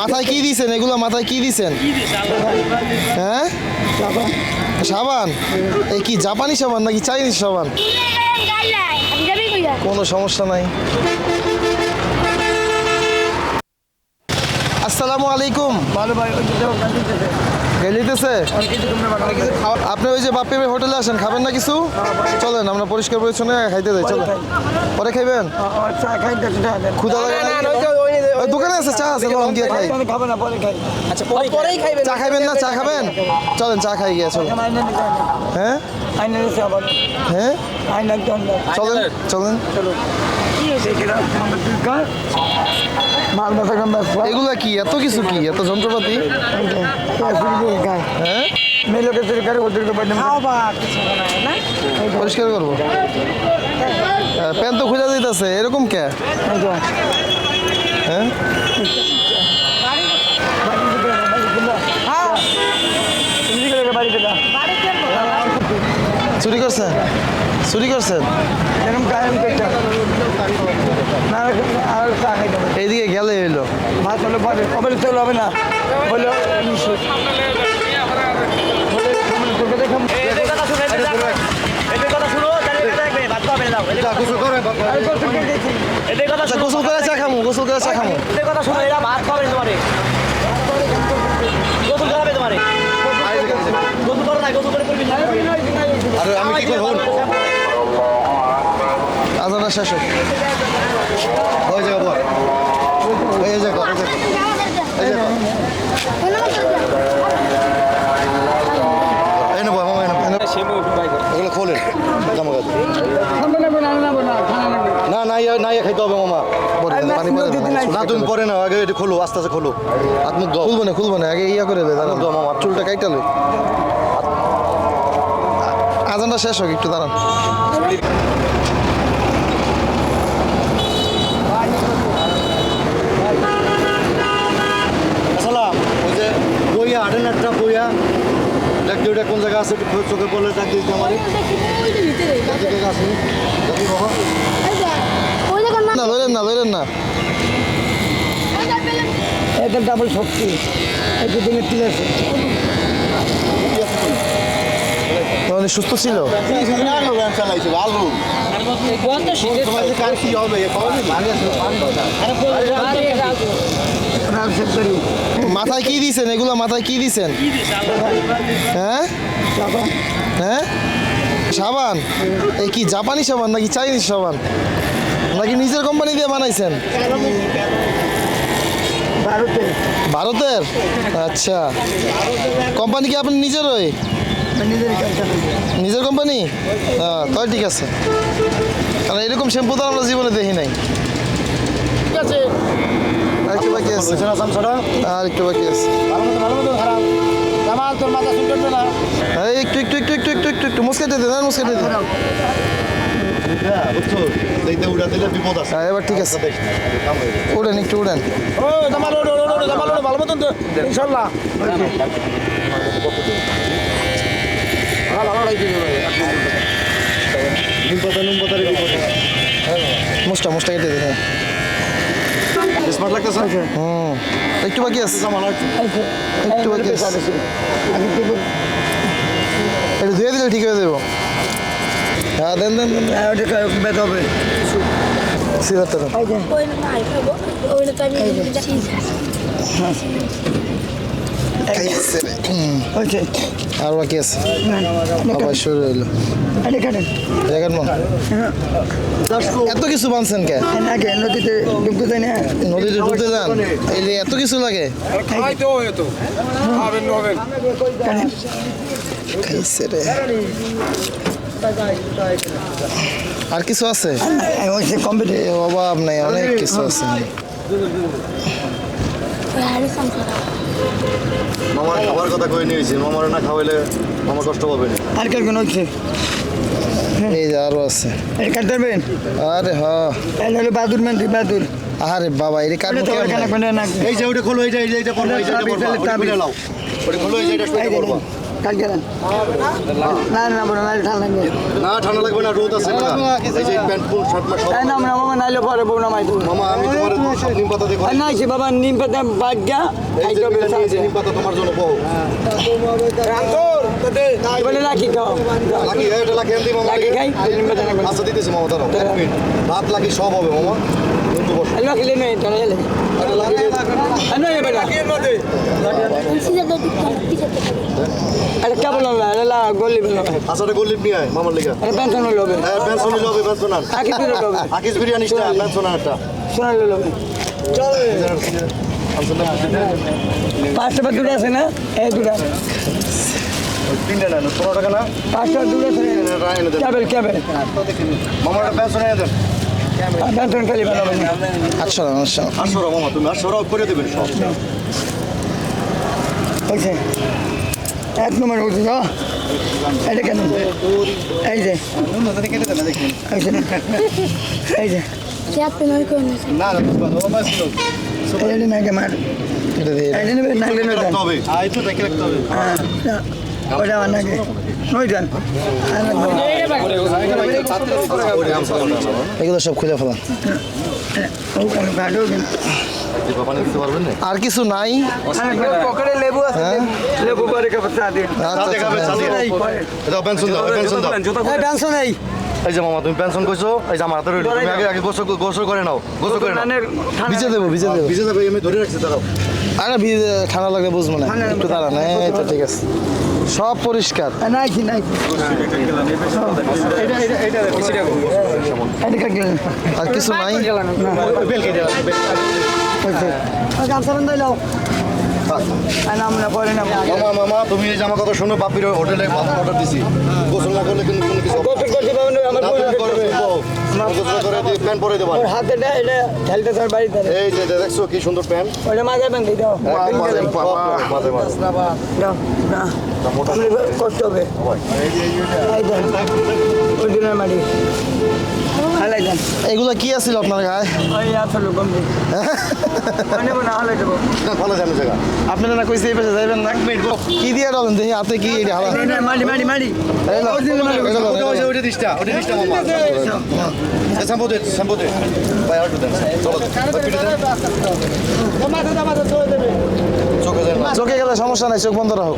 মাথায় কি দিছেন? এগুলো মাথায় কি দিছেন? হ্যাঁ? সাবান? এই কি জাপানি সাবান নাকি চাইনিজ সাবান? কোনো সমস্যা নাই। আসসালামু আলাইকুম। ভালো ভাই। গেলিতেছে। আপনি ওই যে বাপ্পি হোটেলে আসেন খাবেন না কিছু? চলেন আমরা পরিষ্কার পরিচ্ছন্ন খাইতে যাই চলেন। পরে খাইবেন? আ, আ, চা খাই দশ টাকা দেন। ক্ষুদা লাগে দোকানে আছে চা আছে লন গিয়ে খাই। আমি খাব না পরে খাই। পরেই খাইবেন চা খাইবেন না? চা খাবেন? চলেন চা খাই গিয়ে চলেন। হয়। হ্যাঁ। হ্যাঁ। চলেন চলেন। এগুলা কি? এত কিছু কি? এত যন্ত্রপাতি। হ্যাঁ? মেয়েলোকে চুরি করে ওদেরকে পরিষ্কার করব। প্যান তো খুঁজে দিতেছে এরকম কে? হ্যাঁ? চুরি করছেন? চুরি করছেন? এইদিকে গেলে হইল। ভাত হলে পাবে কবে চলে হবে না বলে নিশ্চয় আচ্ছা গোসল করে চা খামু গোসল করে চা খামু। আরে আমি কি করব? আজানা শেষ জায়গা বল। এই জায়গা এই জায়গা এই নেব মামা এই নেব এগুলো খোলেন জামা কাপড় না না ইয়া না ইয়া খাইতে হবে মামা পরে দেন, পানি পরে না। তুমি পরে না আগে এটা খোলো আস্তে আস্তে খোলো। হাত মুখ দাও খুলবো না খুলবো না আগে ইয়া করে দাঁড়ান। দাও মামা। চুলটা কাইটালো আজানটা শেষ হোক একটু দাঁড়ান। বইয়া আটেন একটা বইয়া। দেখ ওটা কোন জায়গা আছে চোখে পড়লে চাকরি আমার। আছে দেখি না ধরেন না ধরেন না। এটা ডাবল শক্তি। একটু দিনের তিল আছে। মানে সুস্থ ছিল? মাথায় কি দিছেন? এগুলো মাথায় কি দিছেন? হ্যাঁ? হ্যাঁ? সাবান? এই কি জাপানি সাবান নাকি চাইনিজ সাবান? নাকি নিজের কোম্পানি দিয়ে বানাইছেন? ভারতের। আচ্ছা। কোম্পানি কি আপনি নিজেরই? নিজের কোম্পানি হ্যাঁ তাই ঠিক আছে। কারণ এরকম শ্যাম্পু তো আমরা জীবনে দেখি নাই। ঠিক আছে। আর একটু বাকি আছে? একটু বাকি আছে? এই একটু একটু একটু একটু একটু একটু একটু মুসকেটে দেন আর মুসকেটে এবার ঠিক আছে। উড়েন একটু উড়েন। ভালো মতন তো মুসটা মুসটা কেটে দেন স্মার্ট লাগতেছে? হুম। একটু বাকি আছে। একটু। বাকি আছে। এটা ধুয়ে দিলে ঠিক হয়ে দেবো হ্যাঁ দেন দেন দেন। ওটা বেদ হবে। দেন আর বাকি আছে? আবার শুরু হইল। এখানে দেখেন মন। এত কিছু বানছেন কে? নদীতে ডুবতে না নদীতে ডুবতে যান? এই যে এত কিছু লাগে? খাইছে রে। আর কিছু আছে অভাব নাই অনেক কিছু আছে মামার খাবার কথা নিয়েছি মামার না খাওয়াইলে মামা কষ্ট পাবে না আর কোন হচ্ছে এই যে আরও আছে এটা কাটতে পারবেন আরে হ এটা হলো বাদুর মান আরে বাবা এটা এই যে ওটা খোলো এই যে এই যে এটা করব এই যে এটা করব তাবিজ, ওটা খুলে লাও ওটা খোলো এই যে এটা করব কালকে না না না বড় না ঠান্ডা নেই না ঠান্ডা লাগবে না রোদ আছে না এই যে প্যান্ট ফুল শার্ট মা সব না মামা নাইলে পরে বউ নামাই দেবো। মামা আমি তোমার নিম পাতা দেখো নাই সে বাবা নিম পাতা বাদ গা এই যে নিম পাতা তোমার জন্য পাও বলে রাখি খাও। লাগি এটা লাগি এমনি মামা। রাখি খাই নিম পাতা আচ্ছা দিতেছি মামা দাঁড়াও এক মিনিট ভাত লাগি সব হবে মামা। একটু বসো। নেই লাগি আর নয় বেটা আরে কে বললাম না আচ্ছা এটা গোলিপ নিয়ে মামার লিগা। আরে পেনশন লবে হ্যাঁ পেনশন নিলে হবে পেনশন আন আকি পিরো লবে আকিস বিরিয়ানিটা পেনশন আন একটা। শোনা লবে পাঁচটা বা দুটো আছে না? এই দুটো তিনটে নেন পনেরো টাকা না? পাঁচটা দুটো আছে। ক্যাবেল ক্যাবেল মামার পেনশন এনে দেন। আটশো টাকা আটশো আটশো টাকা মামা তুমি আটশো টাকা করে দেবেন সব হয়েছে এক নম্বর হচ্ছে তো এটা কেন এই যে এই যে? না না হ্যাঁ ওটা আমার নাকি এগুলো সব খুলে ফেলাম ওখানে ভালো কিনা দীপা পানি দিতে পারবেন না আর কিছু নাই? পকেটে লেবু আছে লেবু পরে কাপড় দিয়ে আচ্ছা আচ্ছা, সাথে দাও পেনশন দাও পেনশন দাও পেনশন এই যে মামা তুমি পেনশন কইছো? এই যে আমার হাতে রইল। তুমি আগে আগে গোসল গোসল করে নাও। গোসল করে নাও। ভিজে দেবো ভিজে দেবো। ভিজে যাবে আমি ধরে রাখছি দাঁড়াও। আরে ভিজে ঠান্ডা লাগলে বুঝব না। একটু দাঁড়ান এই তো ঠিক আছে। সব পরিষ্কার নাইছি এটা আর কিছু নাই গামছা বান্ধা লাও আমরা পরে না মামা মামা তুমি এই যে কথা শোনো বাপির হোটেলে অর্ডার দিছি। গোসল না করলে কিন্তু কোনো কিছু দিয়ে প্যান্ট এই যে দেখছ কি সুন্দর প্যান্ট? ওটা বান্ধি দাও। মাঝে মাঝে মাঝে মাঝে না কষ্ট হবে। ওই দিনের মাটি। এগুলো কি আছিল আপনার গায়ে? ওই আসলে কমবে নেব না হালাই দেবো। ভালো জানো জায়গা। আপনারা না কইছে এই পাশে যাইবেন না? কি দিয়ে দেখি হাতে কি এটা হালা। ওটা ওটা মামা ভাই আর দেন চলো চোখে চোখে গেলে সমস্যা নাই চোখ বন্ধ রাখো।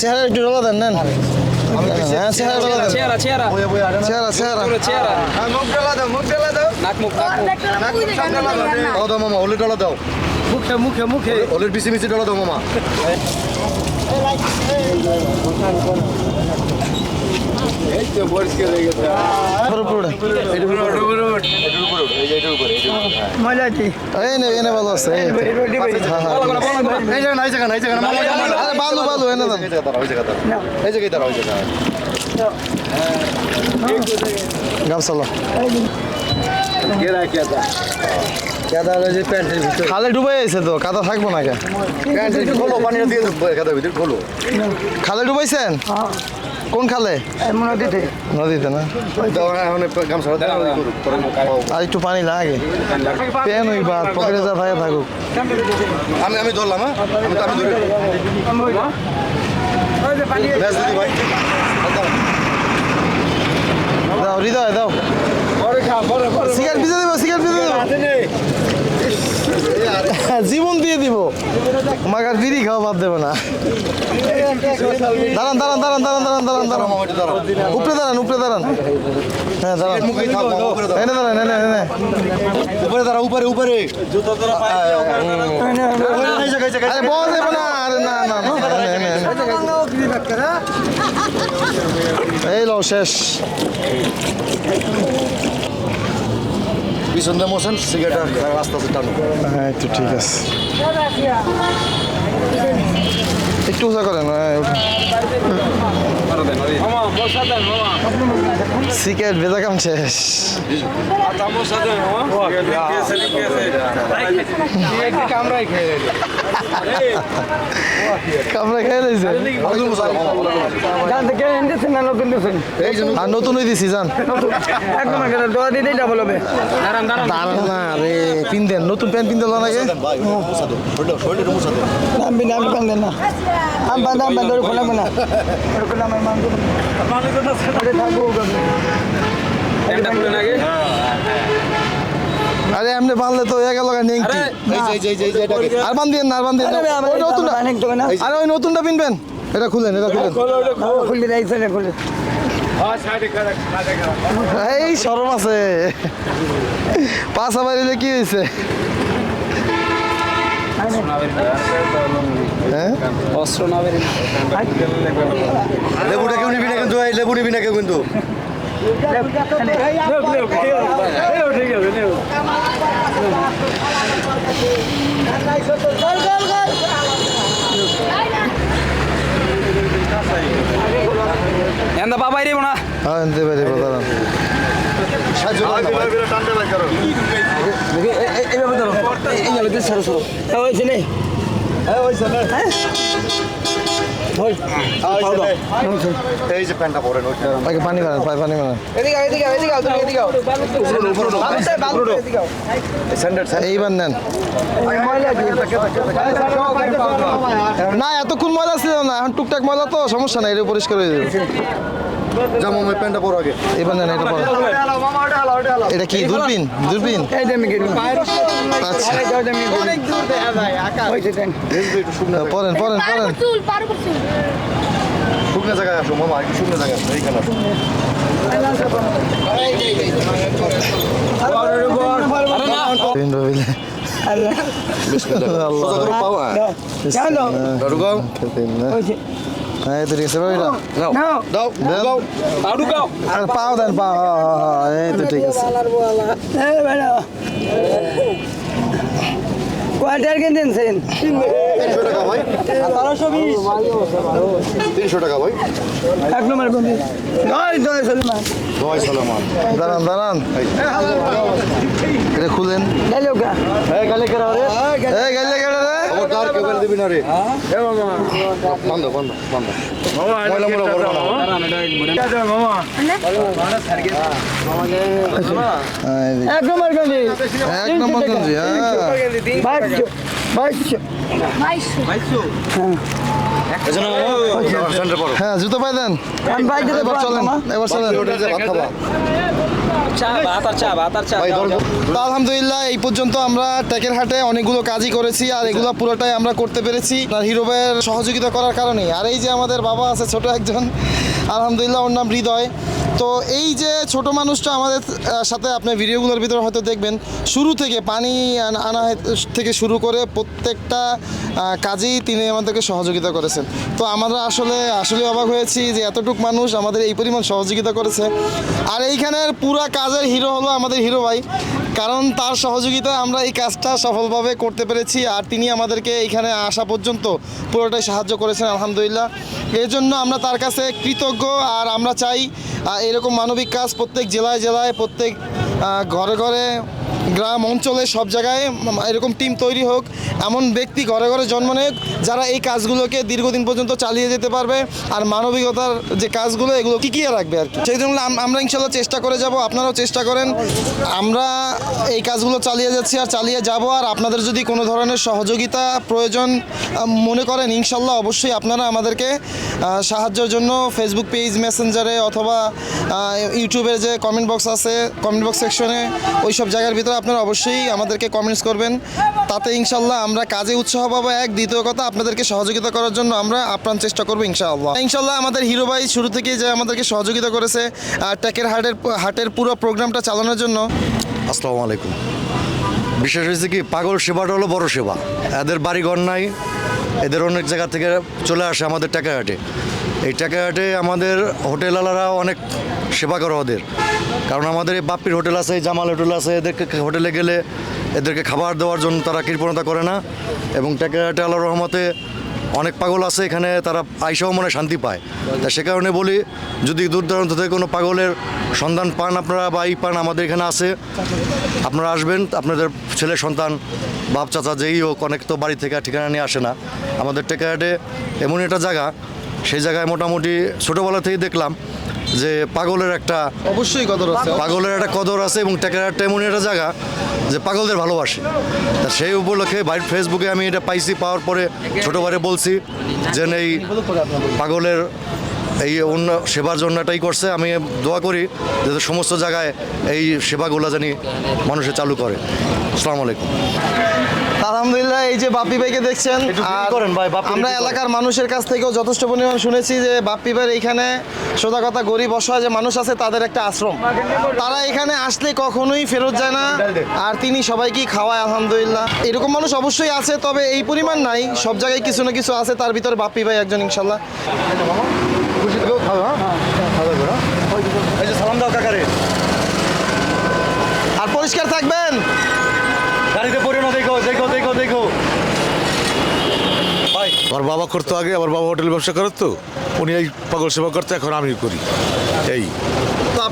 চেহারা একটু ডলা দেন নেন হ্যাঁ চেহারা ডলা দেন চেহারা চেহারা বইয়া বইয়া আরে না চেহারা চেহারা চেহারা মুখ ডালা দাও মুখ ডালা দাও নাক মুখ নাক মুখ দাও দাও মামা ওলে ডলা দাও মুখে মুখে মুখে ওলের বিসি মিসি ডলা দাও মামা পুরো পুরো মজা আছে এই নে এনে ভালো আছে বালু বালু এনে এই জায়গায় জায়গা গামছালো কেদা যে প্যান্টের ভিতর খালে ডুবে আছে তো কাদা থাকব না কে খোলো পানিটা দিয়ে এখানে ভিতরে খোলো। খালে ডুবাইছেন? কোন খালে? এমন দিতে নদীতে না? আর একটু পানি লাগে। পেন ওই বাদ পকেটে যা থাকে থাকুক। আমি আমি ধরলাম হ্যাঁ? দাও হৃদয় দাও। সিগারেট ভিজে দেবো সিগারেট ভিজে দেবো। জীবন দিয়ে দিব। আর বিড়ি খাওয়া বাদ দেবে না। দাঁড়ান দাঁড়ান দাঁড়ান দাঁড়ান দাঁড়ান দাঁড়ান দাঁড়ান। উপরে দাঁড়ান উপরে দাঁড়ান। হ্যাঁ দাঁড়ান। এনে দাঁড়ান এনে এনে। উপরে দাঁড়াও উপরে উপরে। আরে বল দেবো না আরে। এই লো শেষ। পিছনটা মোছেন সিগারেটার রাস্তা আছে টানো হ্যাঁ একটু ঠিক আছে। একটু উঁচা করেন হ্যাঁ, সিগারেট বেজা কাম শেষ। কামড়া খেয়ে না নতুন দিয়েছেন আর নতুন হয়ে দিছি জান। এক নম্বর কেটে দোয়া দিতেই ডাবল হবে। দাঁড়ান না রে পিনদেন নতুন প্যান্ট পিনতে হলো নাকি আমি আমি পাঙ্গেন না। আমি পাঙ্গা আমি পাঙ্গা খোলা মান আরে থাকব আরে এমনি বানলে তো হয়ে গেল নেংটি আর বান দিয়ে না আর বান দিয়ে না। ওই নতুনটা আরে ওই নতুনটা পিনবেন এটা খুলেন এটা খুলেন। খুলে যাইছে খুলে। এই সরম আছে। পাঁচা বাড়িলে কি হয়েছে হ্যাঁ? লেবুটা কেউ নিবি না। কিন্তু এই লেবু নিবি না কেউ কিন্তু എന്താ പാപ്പാരി പോണാ എന്ത് പേര് പ്രധാനം സാറോ സാറോ ഓ ശരി ഓ സാറേ সরো সরো হয়েছে নেই এই যে প্যান্টটা পরেন ওইটা পানি মারেন পানি পানি মারেন এদিকে এদিকে এদিকে তুমি এদিকে আও। বালুতে, বালুতে, এদিকে আও। স্যান্ডার্ড এইবার নেন এই ময়লা দিয়ে। না এতক্ষণ ময়লা ছিল না এখন টুকটাক ময়লা তো সমস্যা নাই এটা পরিষ্কার হয়ে যাবে জামা ওই প্যান্টটা পরো আগে। এবার নেন এটা পরে। এটা কি দূরবীন? দূরবীন? এই আচ্ছা। এই পরেন পরেন পরেন। শুকনো জায়গায় আসো মামা একটু শুকনো জায়গায় আসো এইখানে আসো। আল্লাহ। যাও, যাও। ঢুকাও তিন না এই তো ঠিক আছে রবিটা নাও। দাও। আর পাও দেন পাও হ্যাঁ, হ্যাঁ, হ্যাঁ, এই তো ঠিক আছে। এই বেটা। কয়টার কিনছেন তিনশো টাকা ভাই। তিনশো টাকা ভাই। এক নম্বর কোন নয় নয় সলিমান। দোয়াই সালামান। দাঁড়ান দাঁড়ান। এটা খুলেন। গেল এই গালে এই গালে কার কেবল দিবি না রে। বন্ধ বন্ধ বন্ধ। ময়লা ময়লা করব না হ্যাঁ, যে। এক নম্বর কোন এক নম্বর গঞ্জি হ্যাঁ। বাইশশো। বাইশশো। বাইশশো? সেন্টার পড়ো হ্যাঁ জুতো পাই দেন এবার চলেন এবার চলেন। হোটেল যে ভাত খাবা চা ভাত আর চা ভাত আর চা ভাই ধরো তো আলহামদুলিল্লাহ এই পর্যন্ত আমরা টেকের হাটে অনেকগুলো কাজই করেছি আর এগুলো পুরোটাই আমরা করতে পেরেছি আর হিরো সহযোগিতা করার কারণেই। আর এই যে আমাদের বাবা আছে ছোট একজন আলহামদুলিল্লাহ ওর নাম হৃদয়। তো এই যে ছোট মানুষটা আমাদের সাথে আপনি ভিডিওগুলোর ভিতরে হয়তো দেখবেন শুরু থেকে পানি আনা থেকে শুরু করে প্রত্যেকটা কাজেই তিনি আমাদেরকে সহযোগিতা করেছেন। তো আমরা আসলে আসলে অবাক হয়েছি যে এতটুক মানুষ আমাদের এই পরিমাণ সহযোগিতা করেছে। আর এইখানের পুরা কাজের হিরো হলো আমাদের হিরো ভাই। কারণ তার সহযোগিতায় আমরা এই কাজটা সফলভাবে করতে পেরেছি আর তিনি আমাদেরকে এখানে আসা পর্যন্ত পুরোটাই সাহায্য করেছেন, আলহামদুলিল্লাহ। এই জন্য আমরা তার কাছে কৃতজ্ঞ আর আমরা চাই এরকম মানবিক কাজ প্রত্যেক জেলায় জেলায়, প্রত্যেক ঘরে ঘরে গ্রাম, অঞ্চলে সব জায়গায় এরকম টিম তৈরি হোক, এমন ব্যক্তি ঘরে ঘরে জন্ম নেক, যারা এই কাজগুলোকে দীর্ঘদিন পর্যন্ত চালিয়ে যেতে পারবে, আর মানবিকতার যে কাজগুলো, এগুলো টিকিয়ে রাখবে আর কি? সেই জন্য আমরা ইনশাল্লাহ চেষ্টা করে যাব, আপনারাও চেষ্টা করেন। আমরা এই কাজগুলো চালিয়ে যাচ্ছি আর চালিয়ে যাব, আর আপনাদের যদি কোনো ধরনের সহযোগিতা প্রয়োজন মনে করেন, ইনশাল্লাহ অবশ্যই আপনারা আমাদেরকে সাহায্যের জন্য ফেসবুক পেজ মেসেঞ্জারে অথবা ইউটিউবের যে কমেন্ট বক্স আছে কমেন্ট বক্স সেকশনে ওই সব জায়গার ভিতরে আপনারা অবশ্যই আমাদেরকে কমেন্টস করবেন। তাতে ইনশাল্লাহ আমরা কাজে উৎসাহ পাবো। এক, দ্বিতীয় কথা, আপনাদেরকে সহযোগিতা করার জন্য আমরা আপ্রাণ চেষ্টা করব ইনশাআল্লাহ। ইনশাল্লাহ আমাদের হিরো ভাই শুরু থেকে যে আমাদেরকে সহযোগিতা করেছে, আর টেকের হাটের হাটের পুরো প্রোগ্রামটা চালানোর জন্য। আসসালামু আলাইকুম। বিশেষ হয়েছে কি, পাগল সেবাটা হলো বড় সেবা। এদের বাড়িঘর নাই, এদের অনেক জায়গা থেকে চলে আসে আমাদের টাকাহাটে এই টাকাহাটে আমাদের হোটেলওয়ালারা অনেক সেবা করে ওদের। কারণ আমাদের এই বাপ্পির হোটেল আছে জামাল হোটেল আছে, এদেরকে হোটেলে গেলে এদেরকে খাবার দেওয়ার জন্য তারা কৃপণতা করে না। এবং টাকাহাটে আল্লাহ রহমতে অনেক পাগল আছে এখানে, তারা আইসাও মনে শান্তি পায়। তা সে কারণে বলি, যদি দূর দূরান্ত থেকে কোনো পাগলের সন্ধান পান আপনারা বা এই পান আমাদের এখানে আছে, আপনারা আসবেন, আপনাদের ছেলে সন্তান, বাপ চাচা যেই হোক, অনেক তো বাড়ি থেকে ঠিকানা নিয়ে আসে না। আমাদের টেকাহাটে এমন একটা জায়গা সেই জায়গায় মোটামুটি ছোটোবেলা থেকেই দেখলাম যে পাগলের একটা অবশ্যই কদর আছে পাগলের একটা কদর আছে এবং টেকেরার এমন একটা জায়গা যে পাগলদের ভালোবাসে। তা সেই উপলক্ষে বাইর ফেসবুকে আমি এটা পাইছি পাওয়ার পরে ছোটোবারে বলছি যে এই পাগলের এই অন্য সেবার জন্য এটাই করছে। আমি দোয়া করি যাতে সমস্ত জায়গায় এই সেবাগুলো জানি মানুষে চালু করে। আসসালামু আলাইকুম। আলহামদুলিল্লাহ এই যে বাপ্পি ভাইকে দেখছেন আমরা এলাকার মানুষের কাছ থেকেও যথেষ্ট পরিমাণ শুনেছি যে বাপ্পি ভাইয়ের এখানে সোজা কথা গরিব অসহায় যে মানুষ আছে তাদের একটা আশ্রম। তারা এখানে আসলে কখনোই ফেরত যায় না আর তিনি সবাইকেই খাওয়ায় আলহামদুলিল্লাহ। এরকম মানুষ অবশ্যই আছে তবে এই পরিমাণ নাই। সব জায়গায় কিছু না কিছু আছে তার ভিতরে বাপ্পি ভাই একজন ইনশাল্লাহ। এই যে সালাম দাও কাকারে। আর পরিষ্কার থাকবেন? গাড়িতে পড়ে না দেখো দেখো দেখো দেখো। ভাই। আমার বাবা করতো আগে আমার বাবা হোটেল ব্যবসা করতো উনি এই পাগল সেবা করতে এখন আমি করি। এই।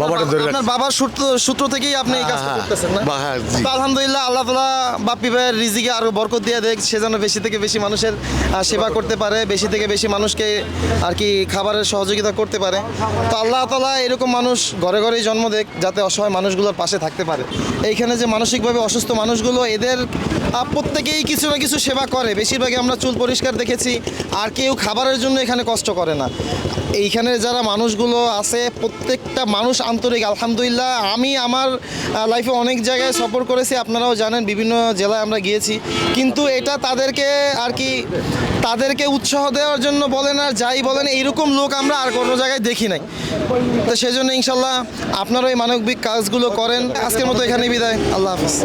বাবাটা ধরে আপনার বাবার সূত্র সূত্র থেকেই আপনি এই কাজটা হ্যাঁ, করতেছেন না? হ্যাঁ, জি। আলহামদুলিল্লাহ আল্লাহ তালা বাপ্পি ভাইয়ের রিজিকে আরও বরকত দিয়ে দেখ সে যেন বেশি থেকে বেশি মানুষের সেবা করতে পারে বেশি থেকে বেশি মানুষকে আর কি খাবারের সহযোগিতা করতে পারে। তো আল্লাহ তালা এরকম মানুষ ঘরে ঘরেই জন্ম দেখ যাতে অসহায় মানুষগুলোর পাশে থাকতে পারে। এইখানে যে মানসিকভাবে অসুস্থ মানুষগুলো এদের প্রত্যেকেই কিছু না কিছু সেবা করে। বেশিরভাগই আমরা চুল পরিষ্কার দেখেছি আর কেউ খাবারের জন্য এখানে কষ্ট করে না। এইখানে যারা মানুষগুলো আছে, প্রত্যেকটা মানুষ আন্তরিক, আলহামদুলিল্লাহ। আমি আমার লাইফে অনেক জায়গায় সফর করেছি, আপনারাও জানেন, বিভিন্ন জেলায় আমরা গিয়েছি। কিন্তু এটা তাদেরকে আর কি, তাদেরকে উৎসাহ দেওয়ার জন্য বলেন আর যাই বলেন, এইরকম লোক আমরা আর কোনো জায়গায় দেখি নাই। তো সেজন্য ইনশাল্লাহ আপনারা এই মানবিক কাজগুলো করেন। আজকের মতো এখানে বিদায়। আল্লাহ হাফিজ।